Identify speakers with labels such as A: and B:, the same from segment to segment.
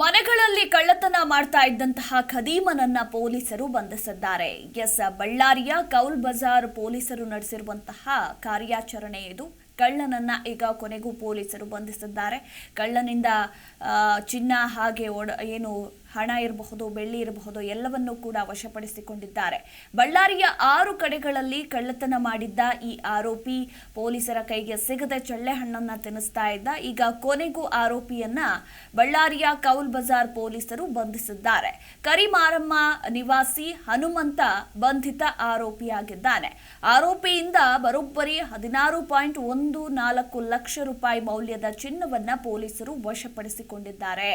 A: ಮನೆಗಳಲ್ಲಿ ಕಳ್ಳತನ ಮಾಡ್ತಾ ಇದ್ದಂತಹ ಖದೀಮನನ್ನ ಪೊಲೀಸರು ಬಂಧಿಸಿದ್ದಾರೆ. ಎಸ್, ಬಳ್ಳಾರಿಯ ಕೌಲ್ ಬಜಾರ್ ಪೊಲೀಸರು ನಡೆಸಿರುವಂತಹ ಕಾರ್ಯಾಚರಣೆ ಇದು. ಕಳ್ಳನನ್ನ ಈಗ ಕೊನೆಗೂ ಪೊಲೀಸರು ಬಂಧಿಸಿದ್ದಾರೆ. ಕಳ್ಳನಿಂದ ಚಿನ್ನ ಹಾಗೆ ಏನು ಹಣ ಇರಬಹುದು, ಬೆಳ್ಳಿ ಇರಬಹುದು, ಎಲ್ಲವನ್ನೂ ಕೂಡ ವಶಪಡಿಸಿಕೊಂಡಿದ್ದಾರೆ. ಬಳ್ಳಾರಿಯ ಆರು ಕಡೆಗಳಲ್ಲಿ ಕಳ್ಳತನ ಮಾಡಿದ್ದ ಈ ಆರೋಪಿ ಪೊಲೀಸರ ಕೈಗೆ ಸಿಗದೆ ಚಳ್ಳೆ ಹಣ್ಣನ್ನ ತಿನ್ನಿಸ್ತಾ ಇದ್ದ. ಈಗ ಕೊನೆಗೂ ಆರೋಪಿಯನ್ನ ಬಳ್ಳಾರಿಯ ಕೌಲ್ ಬಜಾರ್ ಪೊಲೀಸರು ಬಂಧಿಸಿದ್ದಾರೆ. ಕರಿಮಾರಮ್ಮ ನಿವಾಸಿ ಹನುಮಂತ ಬಂಧಿತ ಆರೋಪಿಯಾಗಿದ್ದಾನೆ. ಆರೋಪಿಯಿಂದ ಬರೋಬ್ಬರಿ ಹದಿನಾರು ಪಾಯಿಂಟ್ ಒಂದು ನಾಲ್ಕು ಲಕ್ಷ ರೂಪಾಯಿ ಮೌಲ್ಯದ ಚಿನ್ನವನ್ನ ಪೊಲೀಸರು ವಶಪಡಿಸಿಕೊಂಡಿದ್ದಾರೆ.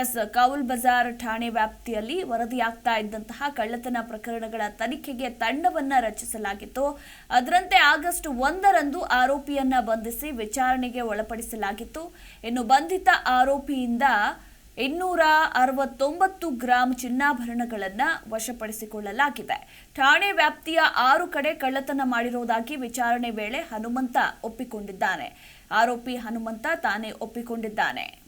A: ಎಸ್, ಕೌಲ್ ಬಜಾರ್ ಠಾಣೆ ವ್ಯಾಪ್ತಿಯಲ್ಲಿ ವರದಿಯಾಗ್ತಾ ಇದ್ದಂತಹ ಕಳ್ಳತನ ಪ್ರಕರಣಗಳ ತನಿಖೆಗೆ ತಂಡವನ್ನ ರಚಿಸಲಾಗಿತ್ತು. ಅದರಂತೆ ಆಗಸ್ಟ್ ಒಂದರಂದು ಆರೋಪಿಯನ್ನ ಬಂಧಿಸಿ ವಿಚಾರಣೆಗೆ ಒಳಪಡಿಸಲಾಗಿತ್ತು. ಇನ್ನು ಬಂಧಿತ ಆರೋಪಿಯಿಂದ ಇನ್ನೂರ ಅರವತ್ತೊಂಬತ್ತು ಗ್ರಾಂ ಚಿನ್ನಾಭರಣಗಳನ್ನು ವಶಪಡಿಸಿಕೊಳ್ಳಲಾಗಿದೆ. ಠಾಣೆ ವ್ಯಾಪ್ತಿಯ ಆರು ಕಡೆ ಕಳ್ಳತನ ಮಾಡಿರುವುದಾಗಿ ವಿಚಾರಣೆ ವೇಳೆ ಹನುಮಂತ ಒಪ್ಪಿಕೊಂಡಿದ್ದಾನೆ. ಆರೋಪಿ ಹನುಮಂತ ತಾನೇ ಒಪ್ಪಿಕೊಂಡಿದ್ದಾನೆ.